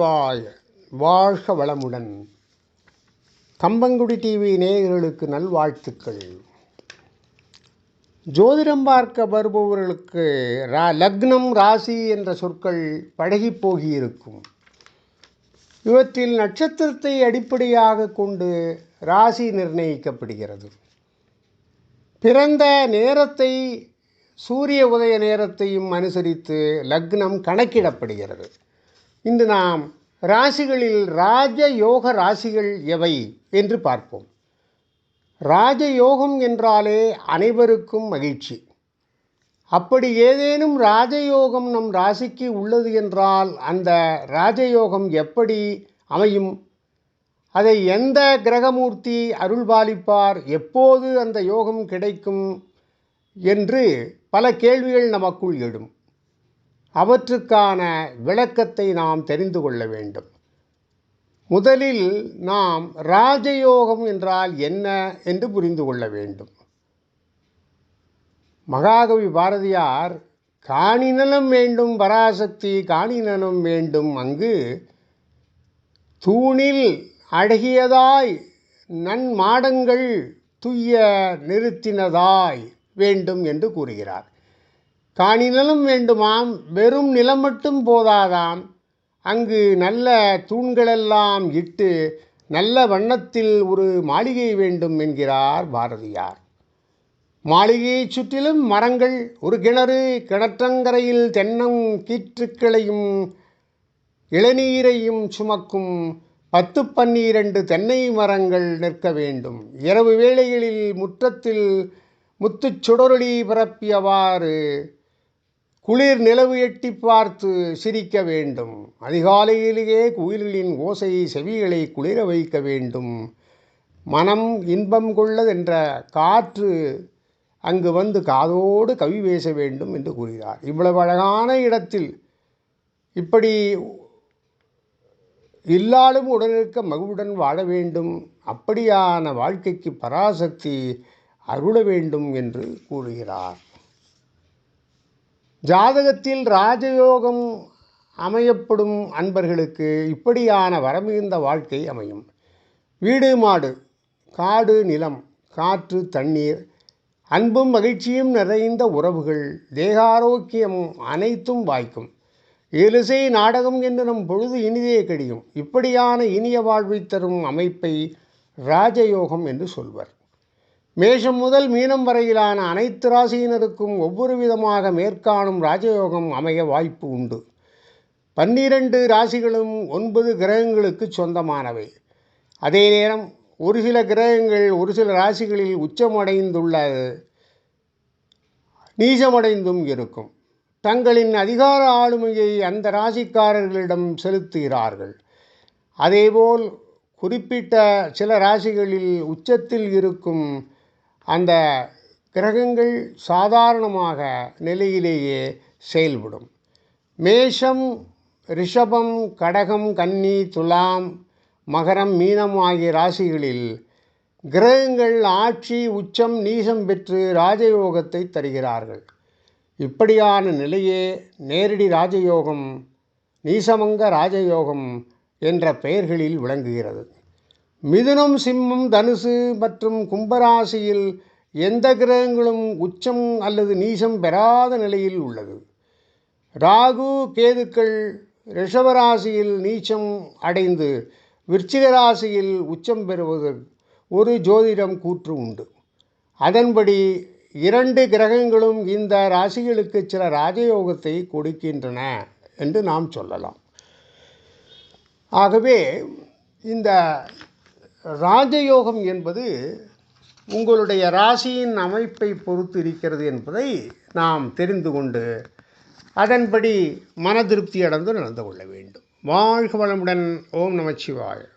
வாய் வாழ்க வளமுடன். கம்பங்குடி டிவி நேயர்களுக்கு நல்வாழ்த்துக்கள். ஜோதிடம் பார்க்க வருபவர்களுக்கு ரா லக்னம் ராசி என்ற சொற்கள் பழகி போகியிருக்கும். இவற்றில் நட்சத்திரத்தை அடிப்படையாக கொண்டு ராசி நிர்ணயிக்கப்படுகிறது. பிறந்த நேரத்தை சூரிய உதய நேரத்தையும் அனுசரித்து லக்னம் கணக்கிடப்படுகிறது. இன்று நாம் ராசிகளில் ராஜ யோக ராசிகள் எவை என்று பார்ப்போம். ராஜயோகம் என்றாலே அனைவருக்கும் மகிழ்ச்சி. அப்படி ஏதேனும் ராஜயோகம் நம் ராசிக்கு உள்ளது என்றால் அந்த ராஜயோகம் எப்படி அமையும்? அதை எந்த கிரகமூர்த்தி அருள்பாலிப்பார்? எப்போது அந்த யோகம் கிடைக்கும்? என்று பல கேள்விகள் நமக்குள் எழும். அவற்றுக்கான விளக்கத்தை நாம் தெரிந்து கொள்ள வேண்டும். முதலில் நாம் ராஜயோகம் என்றால் என்ன என்று புரிந்து கொள்ள வேண்டும். மகாகவி பாரதியார் காணிநலம் வேண்டும் பராசக்தி காணிநலம் வேண்டும் அங்கு தூணில் அழகியதாய் நன்மாடங்கள் துய்ய நிறுத்தினதாய் வேண்டும் என்று கூறுகிறார். காணினலும் வேண்டுமாம் வெறும் நிலம் மட்டும் போதாதாம். அங்கு நல்ல தூண்களெல்லாம் இட்டு நல்ல வண்ணத்தில் ஒரு மாளிகை வேண்டும் என்கிறார் பாரதியார். மாளிகையைச் சுற்றிலும் மரங்கள் ஒரு கிணறு கிணற்றங்கரையில் தென்னம் கீற்றுக்களையும் இளநீரையும் சுமக்கும் பத்து பன்னிரண்டு தென்னை மரங்கள் நிற்க வேண்டும். இரவு வேளைகளில் முற்றத்தில் முத்துச் சுடரொளி பரப்பியவாறு குளிர் நிலவு எட்டி பார்த்து சிரிக்க வேண்டும். அதிகாலையிலேயே குயில்களின் ஓசை செவிகளை குளிர வைக்க வேண்டும். மனம் இன்பம் கொள்ளதென்ற காற்று அங்கு வந்து காதோடு கவி பேச வேண்டும் என்று கூறுகிறார் இவ்வளவு அழகான இடத்தில் இப்படி இல்லாலும் உடனிருக்க மகுவுடன் வாழ வேண்டும். அப்படியான வாழ்க்கைக்கு பராசக்தி அருள வேண்டும் என்று கூறுகிறார். ஜாதகத்தில் ராஜயோகம் அமையப்படும் அன்பர்களுக்கு இப்படியான வரமிகுந்த வாழ்க்கை அமையும். வீடு மாடு காடு நிலம் காற்று தண்ணீர் அன்பும் மகிழ்ச்சியும் நிறைந்த உறவுகள் தேகாரோக்கியம் அனைத்தும் வாய்க்கும். ஏலிசை நாடகம் என்று நம் பொழுது இனிதே கடியும். இப்படியான இனிய வாழ்வை தரும் அமைப்பை ராஜயோகம் என்று சொல்வர். மேஷம் முதல் மீனம் வரையிலான அனைத்து ராசியினருக்கும் ஒவ்வொரு விதமாக மேற்காணும் ராஜயோகம் அமைய வாய்ப்பு உண்டு. பன்னிரண்டு ராசிகளும் ஒன்பது கிரகங்களுக்கு சொந்தமானவை. அதே நேரம் ஒரு சில கிரகங்கள் ஒரு சில ராசிகளில் உச்சமடைந்துள்ள நீசமடைந்தும் இருக்கும். தங்களின் அதிகார ஆளுமையை அந்த ராசிக்காரர்களிடம் செலுத்துகிறார்கள். அதேபோல் குறிப்பிட்ட சில ராசிகளில் உச்சத்தில் இருக்கும் அந்த கிரகங்கள் சாதாரணமாக நிலையிலேயே செயல்படும். மேஷம் ரிஷபம் கடகம் கன்னி துலாம் மகரம் மீனம் ஆகிய ராசிகளில் கிரகங்கள் ஆட்சி உச்சம் நீசம் பெற்று ராஜயோகத்தை தருகிறார்கள். இப்படியான நிலையே நேரடி ராஜயோகம் நீசமங்க ராஜயோகம் என்ற பெயர்களில் விளங்குகிறது. மிதுனம் சிம்மம் தனுசு மற்றும் கும்பராசியில் எந்த கிரகங்களும் உச்சம் அல்லது நீசம் பெறாத நிலையில் உள்ளது. ராகு கேதுக்கள் ரிஷபராசியில் நீச்சம் அடைந்து விருச்சிக ராசியில் உச்சம் பெறுவது ஒரு ஜோதிடம் கூற்று உண்டு. அதன்படி இரண்டு கிரகங்களும் இந்த ராசிகளுக்கு சில ராஜயோகத்தை கொடுக்கின்றன என்று நாம் சொல்லலாம். ஆகவே இந்த ராஜயோகம் என்பது உங்களுடைய ராசியின் அமைப்பை பொறுத்து இருக்கிறது என்பதை நாம் தெரிந்து கொண்டு அதன்படி மன திருப்தி அடைந்து நடந்து கொள்ள வேண்டும். வாழ்க வளமுடன். ஓம் நமச்சிவாய